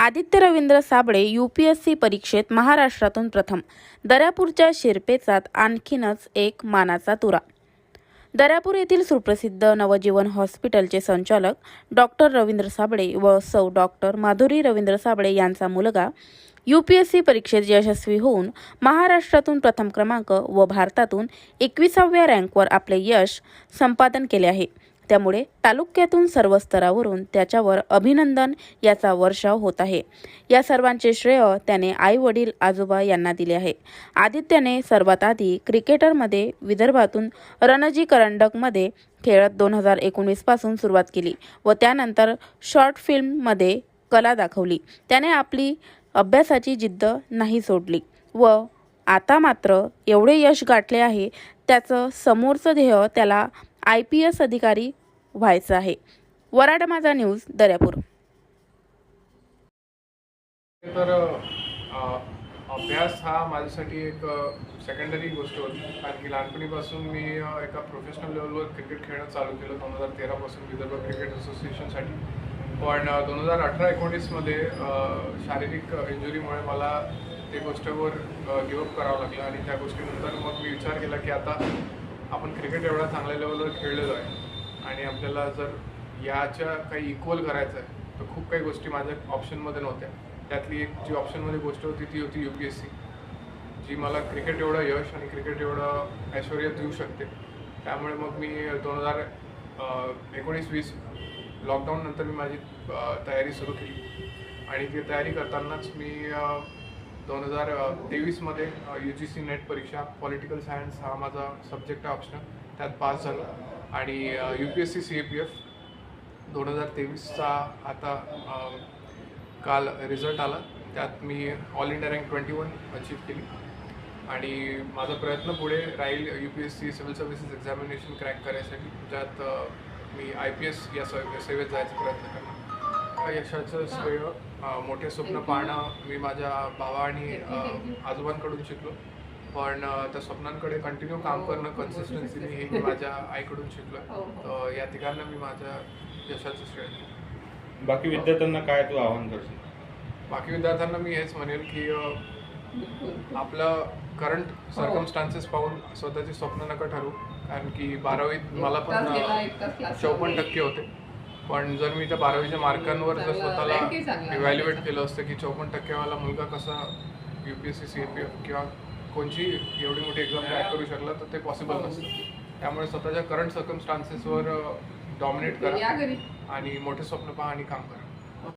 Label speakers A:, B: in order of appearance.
A: Aditya Ravindra Sable U P S C परीक्षेत महाराष्ट्रातून प्रथम. दर्यापूरच्या शिरपेचात आणखीनच एक मानाचा तुरा. दर्यापूर येथील सुप्रसिद्ध नवजीवन हॉस्पिटलचे संचालक डॉक्टर रवींद्र साबळे व सौ डॉक्टर माधुरी रवींद्र साबळे यांचा मुलगा यू पी एस सी परीक्षेत यशस्वी होऊन महाराष्ट्रातून प्रथम क्रमांक व भारतातून एकविसाव्या रँकवर आपले यश संपादन केले आहे. त्यामुळे तालुक्यातून सर्व स्तरावरून त्याच्यावर अभिनंदन याचा वर्षाव होत आहे. या सर्वांचे श्रेय त्याने आई वडील आजोबा यांना दिले आहे. आदित्यने सर्वात आधी क्रिकेटरमध्ये विदर्भातून रणजी करंडकमध्ये खेळत दोन हजार एकोणीसपासून सुरुवात केली व त्यानंतर शॉर्ट फिल्ममध्ये कला दाखवली. त्याने आपली अभ्यासाची जिद्द नाही सोडली व आता मात्र एवढे यश गाठले आहे त्याचं समोरचं ध्येय त्याला आय पी एस अधिकारी व्हायचं आहे. वराड माझा न्यूज दर्यापूर.
B: तर अभ्यास हा माझ्यासाठी एक सेकंडरी गोष्ट होती. कारण की लहानपणीपासून मी एका प्रोफेशनल लेवलवर क्रिकेट खेळणं चालू केलं दोन हजार तेरापासून विदर्भ क्रिकेट असोसिएशनसाठी पण दोन हजार अठरा एकोणीसमध्ये शारीरिक इंजुरीमुळे मला ते गोष्टीवर गिवअप करावं लागलं. आणि त्या गोष्टीनंतर मग मी विचार केला की आता आपण क्रिकेट एवढा चांगल्या लेवलवर खेळलेलो आहे. आणि आपल्याला जर याच्या काही इक्वल करायचं आहे तर खूप काही गोष्टी माझ्या ऑप्शनमध्ये नव्हत्या. त्यातली एक जी ऑप्शनमध्ये गोष्ट होती ती होती यू पी एस सी जी मला क्रिकेट एवढं यश आणि क्रिकेट एवढं ऐश्वर्य देऊ शकते. त्यामुळे मग मी दोन हजार एकोणीस वीस लॉकडाऊन नंतर मी माझी तयारी सुरू केली. आणि ती तयारी करतानाच मी दोन हजार तेवीसमध्ये यू जी सी नेट परीक्षा पॉलिटिकल सायन्स हा माझा सब्जेक्ट आहे ऑप्शनल त्यात पास झालो. आणि U P S C C A P F दोन हजार तेवीसचा आता काल रिझल्ट आला. त्यात मी all India rank twenty one achieve केली. आणि माझा प्रयत्न पुढे राहील U P S C civil services examination crack करायसाठी. ज्यात मी आय पी एस या सेवेत जायचा प्रयत्न करणार. यशाचं श्रेय मोठे स्वप्न पाहणं मी माझ्या भावा आणि आजोबांकडून शिकलो. पण त्या स्वप्नांकडे कंटिन्यू काम करणं कन्सिस्टन्सीने हे मी माझ्या आईकडून शिकलो तर या तिघांना मी माझ्या यशाचं श्रेय देईन.
C: बाकी विद्यार्थ्यांना काय तू आवाहन करशील?
B: बाकी विद्यार्थ्यांना मी हेच म्हणेल की आपलं करंट सर्कमस्टान्सेस पाहून स्वतःची स्वप्न नका ठरवू. कारण की बारावीत मला पण चौपन्न टक्के होते. पण जर मी त्या बारावीच्या मार्कांवर जर स्वतःला
D: ही
B: इव्हॅल्युएट केलं असतं की चौपन्न टक्केवाला मुलगा कसा U P S C C P F किंवा कोणची एवढी मोठी एक्झाम क्रॅक करू शकला तर ते पॉसिबल नसतं. त्यामुळे स्वतःच्या करंट सर्कमस्टान्सेसवर डॉमिनेट करा आणि मोठे स्वप्न पहा आणि काम करा.